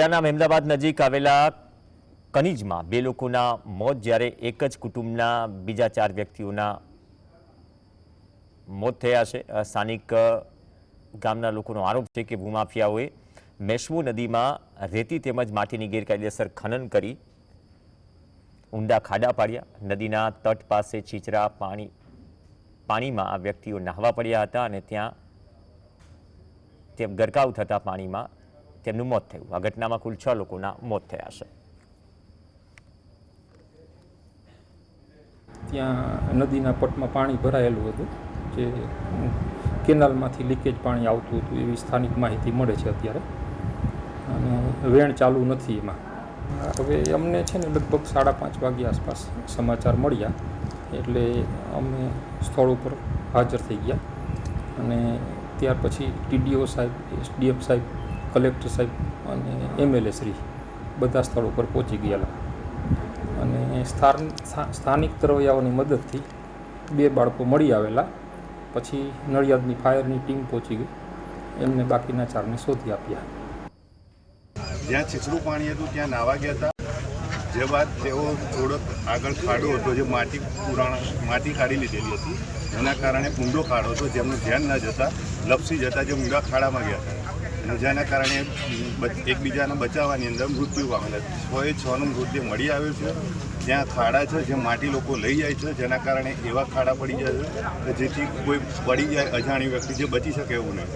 જિલ્લાના મહેમદાબાદ નજીક આવેલા કનીજમાં બે લોકોના મોત જ્યારે એક જ કુટુંબના બીજા ચાર વ્યક્તિઓના મોત થયા છે. સ્થાનિક ગામના લોકોનો આરોપ છે કે ભૂમાફિયાઓએ મેશ્વો નદીમાં રેતી તેમજ માટીની ગેરકાયદેસર ખનન કરી ઊંડા ખાડા પાડ્યા. નદીના તટ પાસે છીછરા પાણી, પાણીમાં આ વ્યક્તિઓ નાહવા પડ્યા હતા અને ત્યાં તેમ ગરકાવ થતા પાણીમાં તેમનું મોત થયું. આ ઘટનામાં કુલ છ લોકોના મોત થયા છે. ત્યાં નદીના પટમાં પાણી ભરાયેલું હતું, જે કેનાલમાંથી લીકેજ પાણી આવતું હતું એવી સ્થાનિક માહિતી મળે છે અત્યારે. અને વેણ ચાલુ નથી એમાં. હવે અમને છે ને લગભગ સાડા પાંચ વાગ્યા આસપાસ સમાચાર મળ્યા, એટલે અમે સ્થળ ઉપર હાજર થઈ ગયા. અને ત્યાર પછી ટીડીઓ સાહેબ એસડીએફ સાહેબ કલેક્ટર સાહેબ અને એમએલએ શ્રી બધા સ્થળ ઉપર પહોંચી ગયેલા. અને સ્થાન સ્થાનિક તરવૈયાઓની મદદથી બે બાળકો મળી આવેલા. પછી નડિયાદની ફાયરની ટીમ પહોંચી ગઈ. એમને બાકીના ચારને શોધી આપ્યા. જ્યાં છીછરું પાણી હતું, ત્યાં નાવા ગયા હતા. જે બાદ તેઓ થોડોક આગળ ખાડો હતો, જે માટી પુરાણ, માટી કાઢી લીધેલી હતી. એના કારણે ઊંડો ખાડો હતો, જેમનું ધ્યાન ન જતા લપસી જતા જે ઊંડા ખાડામાં ગયા હતા. જેના કારણે એકબીજાને બચાવવાની અંદર મૃત્યુ પામેલા એ છનું મૃત્યુ મળી આવ્યું છે. ત્યાં ખાડા છે જે માટી લોકો લઈ જાય છે, જેના કારણે એવા ખાડા પડી જાય છે કે જેથી કોઈ પડી જાય અજાણી વ્યક્તિ જે બચી શકે એવું નહીં.